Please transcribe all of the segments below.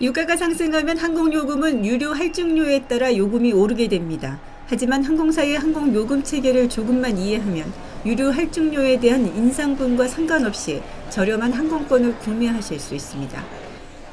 유가가 상승하면 항공요금은 유료 할증료에 따라 요금이 오르게 됩니다. 하지만 항공사의 항공요금 체계를 조금만 이해하면 유료 할증료에 대한 인상분과 상관없이 저렴한 항공권을 구매하실 수 있습니다.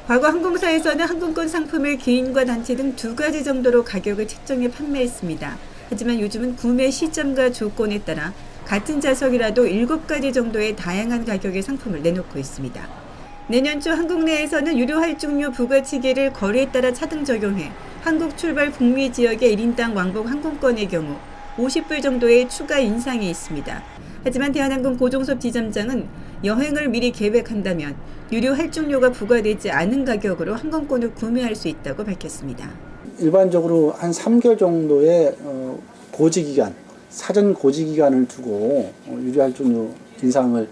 과거 항공사에서는 항공권 상품을 개인과 단체 등 두 가지 정도로 가격을 책정해 판매했습니다. 하지만 요즘은 구매 시점과 조건에 따라 같은 좌석이라도 7가지 정도의 다양한 가격의 상품을 내놓고 있습니다. 내년 초 한국 내에서는 유료 할증료 부과치기를 거리에 따라 차등 적용해 한국 출발 북미 지역의 1인당 왕복 항공권의 경우 50불 정도의 추가 인상이 있습니다. 하지만 대한항공 고종섭 지점장은 여행을 미리 계획한다면 유료 할증료가 부과되지 않은 가격으로 항공권을 구매할 수 있다고 밝혔습니다. 일반적으로 한 3개월 정도의 어, 고지 기간, 사전 고지 기간을 두고 어, 유료 할증료 인상을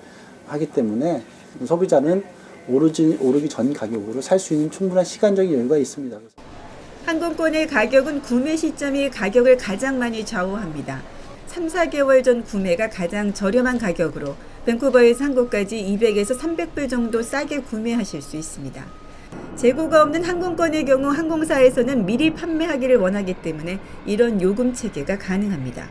하기 때문에 소비자는 오르지, 오르기 전 가격으로 살 수 있는 충분한 시간적인 여유가 있습니다. 항공권의 가격은 구매 시점이 가격을 가장 많이 좌우합니다. 3, 4개월 전 구매가 가장 저렴한 가격으로 밴쿠버에서 한국까지 200에서 300불 정도 싸게 구매하실 수 있습니다. 재고가 없는 항공권의 경우 항공사에서는 미리 판매하기를 원하기 때문에 이런 요금 체계가 가능합니다.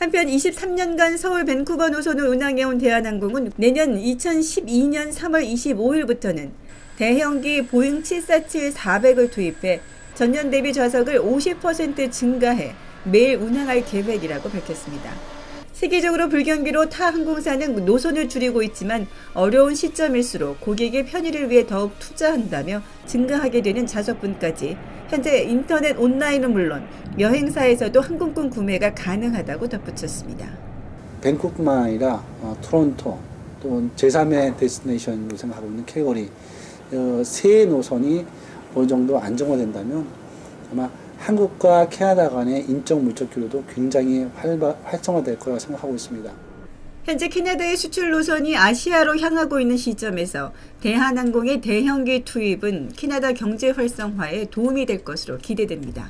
한편 23년간 서울 밴쿠버 노선을 운항해온 대한항공은 내년 2012년 3월 25일부터는 대형기 보잉 747-400을 투입해 전년 대비 좌석을 50% 증가해 매일 운항할 계획이라고 밝혔습니다. 세계적으로 불경기로 타 항공사는 노선을 줄이고 있지만 어려운 시점일수록 고객의 편의를 위해 더욱 투자한다며 증가하게 되는 좌석분까지 현재 인터넷 온라인은 물론 여행사에서도 항공권 구매가 가능하다고 덧붙였습니다. 밴쿠뿐만 아니라 어, 토론토 또 제3의 데스티네이션으로 생각하고 있는 캘거리 어, 세 노선이 어느 정도 안정화된다면 아마 한국과 캐나다 간의 인적 물적 교류도 굉장히 활발, 활성화될 거라고 생각하고 있습니다. 현재 캐나다의 수출 노선이 아시아로 향하고 있는 시점에서 대한항공의 대형기 투입은 캐나다 경제 활성화에 도움이 될 것으로 기대됩니다.